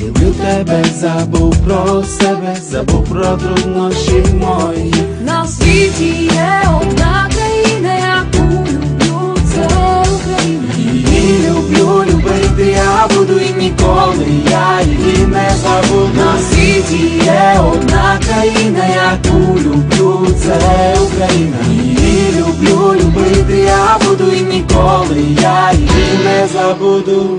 Люблю тебе, забув про себе, забув про труднощі мої. На світі є одна країна, яку люблю, це Україна. Її люблю, любити я буду і ніколи я її не забуду. На світі Є одна країна, яку люблю, це Україна. Її люблю, любити я буду і ніколи я її не забуду.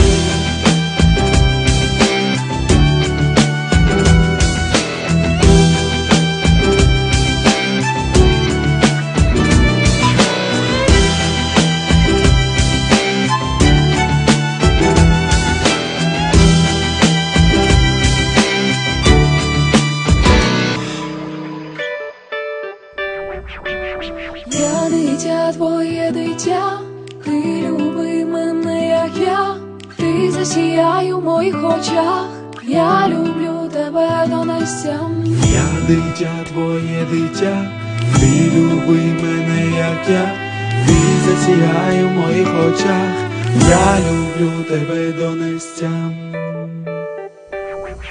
Дитя, ти люби мене, як я, ти засіяй у моїх очах, я люблю тебе до нестям. Я дитя, твоє дитя, ти люби мене, як я, ти засіяй у моїх очах, я люблю тебе до нестям.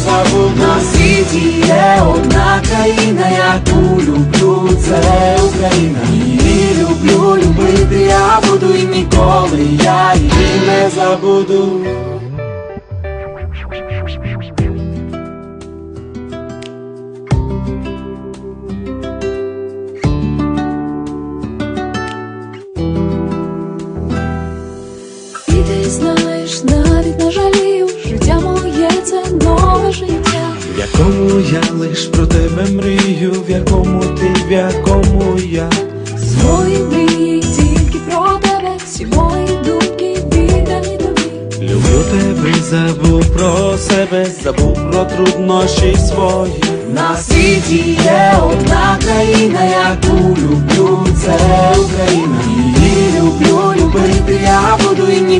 її не забуду. На світі є одна країна, яку люблю, це Україна. Її люблю, любити я буду і ніколи я її не забуду. В якому я лиш про тебе мрію, в якому ти, в якому я. Свої мрії тільки про тебе, всі мої думки віддані тобі. Люблю тебе, забув про себе, забув про труднощі свої. На світі є одна країна, яку люблю, це Україна.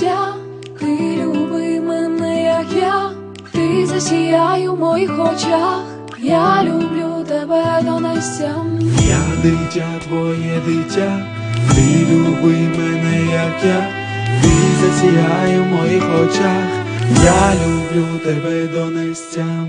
Дитя, ти люби мене, як я, ти засіяй у моїх очах, я люблю тебе до нестям. Я дитя, твоє дитя, ти люби мене, як я, ти засіяй у моїх очах, я люблю тебе донестям.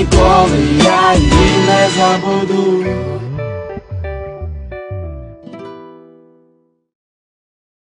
E poli, e i ne zabudu